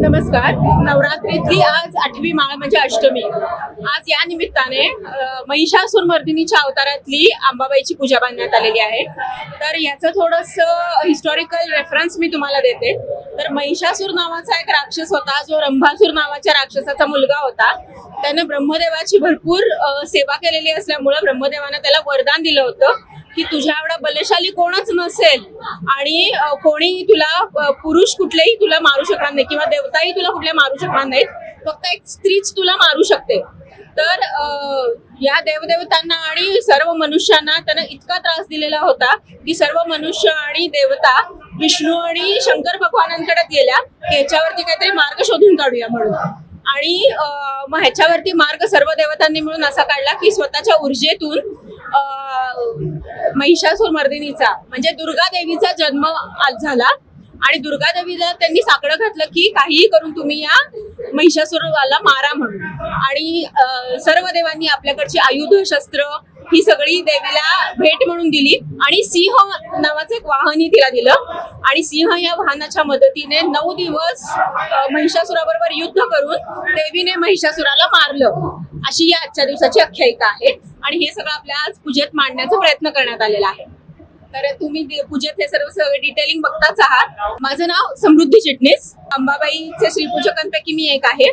नमस्कार. नवरात्रीतली आज आठवी माळ म्हणजे अष्टमी. आज या निमित्ताने महिषासूर मर्दिनीच्या अवतारातली अंबाबाईची पूजा बांधण्यात आलेली आहे. तर याचं थोडस हिस्टॉरिकल रेफरन्स मी तुम्हाला देते. तर महिषासूर नावाचा एक राक्षस होता जो रंभासूर नावाच्या राक्षसाचा मुलगा होता. त्यानं ब्रह्मदेवाची भरपूर सेवा केलेली असल्यामुळं ब्रह्मदेवानं त्याला वरदान दिलं होतं. की तुझ्या एवढा बलशाली कोणच नसेल. आणि कोणी तुला पुरुष कुठलेही तुला मारू शकणार नाही किंवा देवताही तुला कुठल्या मारू शकणार नाहीत. फक्त एक स्त्रीच तुला मारू शकते. तर या देवदेवतांना आणि सर्व मनुष्यांना त्यांना इतका त्रास दिलेला होता की सर्व मनुष्य आणि देवता विष्णू आणि शंकर भगवानांकडे गेल्या याच्यावरती काहीतरी मार्ग शोधून काढूया म्हणून. आणि मग ह्याच्यावरती मार्ग सर्व देवतांनी मिळून असा काढला की स्वतःच्या ऊर्जेतून महिषासूर मर्दिनीचा म्हणजे दुर्गा देवीचा जन्म आज झाला. आणि दुर्गा देवीला त्यांनी साकडं घातलं की काहीही करून तुम्ही या महिषासुरवाला मारा म्हणून. आणि सर्व देवांनी आपल्याकडची आयुध शस्त्र ही सगळी देवीला भेट म्हणून दिली. आणि सिंह नावाचं एक वाहनही तिला दिलं. आणि सिंह या वाहनाच्या मदतीने नऊ दिवस महिषासुराबरोबर युद्ध करून देवीने महिषासुराला मारलं. अशी या आजच्या दिवसाची आख्यायिका आहे. आणि हे सगळं आपल्या आज पूजेत मांडण्याचा प्रयत्न करण्यात आलेला आहे. तर तुम्ही पूजेत हे सर्व सगळं डिटेलिंग बघताच आहात. माझं नाव समृद्धी चिटणीस. अंबाबाईचे श्रीपूजकांपैकी मी एक आहे.